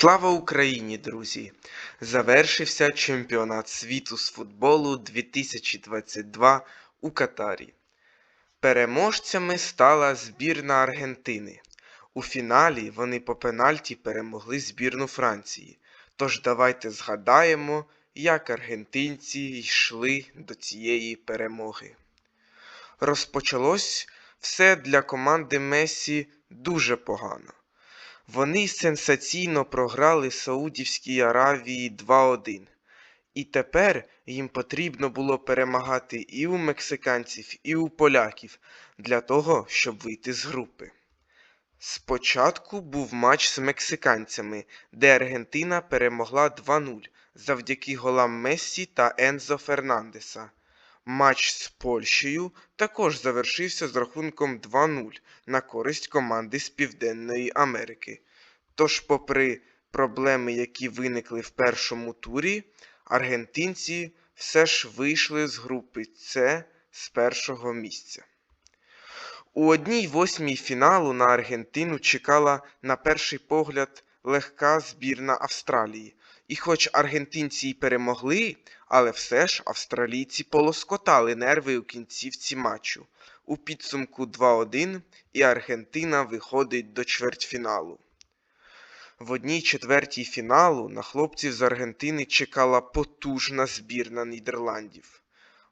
Слава Україні, друзі! Завершився чемпіонат світу з футболу 2022 у Катарі. Переможцями стала збірна Аргентини. У фіналі вони по пенальті перемогли збірну Франції. Тож давайте згадаємо, як аргентинці йшли до цієї перемоги. Розпочалось все для команди Месі дуже погано. Вони сенсаційно програли Саудівській Аравії 2-1. І тепер їм потрібно було перемагати і у мексиканців, і у поляків для того, щоб вийти з групи. Спочатку був матч з мексиканцями, де Аргентина перемогла 2-0 завдяки голам Мессі та Ензо Фернандеса. Матч з Польщею також завершився з рахунком 2-0 на користь команди з Південної Америки. Тож, попри проблеми, які виникли в першому турі, аргентинці все ж вийшли з групи С з першого місця. У одній восьмій фіналу на Аргентину чекала на перший погляд легка збірна Австралії. І хоч аргентинці й перемогли, але все ж австралійці полоскотали нерви у кінцівці матчу. У підсумку 2-1 і Аргентина виходить до чвертьфіналу. В одній четвертій фіналу на хлопців з Аргентини чекала потужна збірна Нідерландів.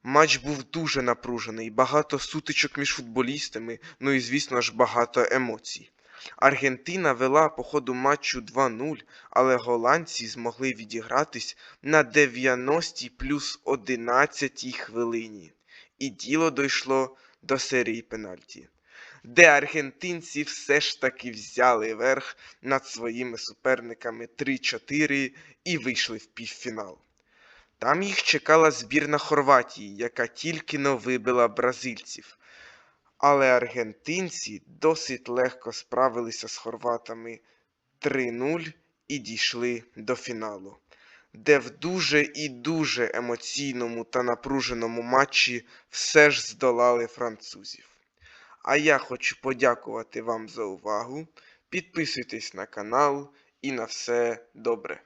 Матч був дуже напружений, багато сутичок між футболістами, ну і, звісно ж, багато емоцій. Аргентина вела по ходу матчу 2-0, але голландці змогли відігратись на 90 плюс 11 хвилині. І діло дійшло до серії пенальті, де аргентинці все ж таки взяли верх над своїми суперниками 3-4 і вийшли в півфінал. Там їх чекала збірна Хорватії, яка тільки но вибила бразильців. Але аргентинці досить легко справилися з хорватами 3-0 і дійшли до фіналу, де в дуже і дуже емоційному та напруженому матчі все ж здолали французів. А я хочу подякувати вам за увагу. Підписуйтесь на канал і на все добре.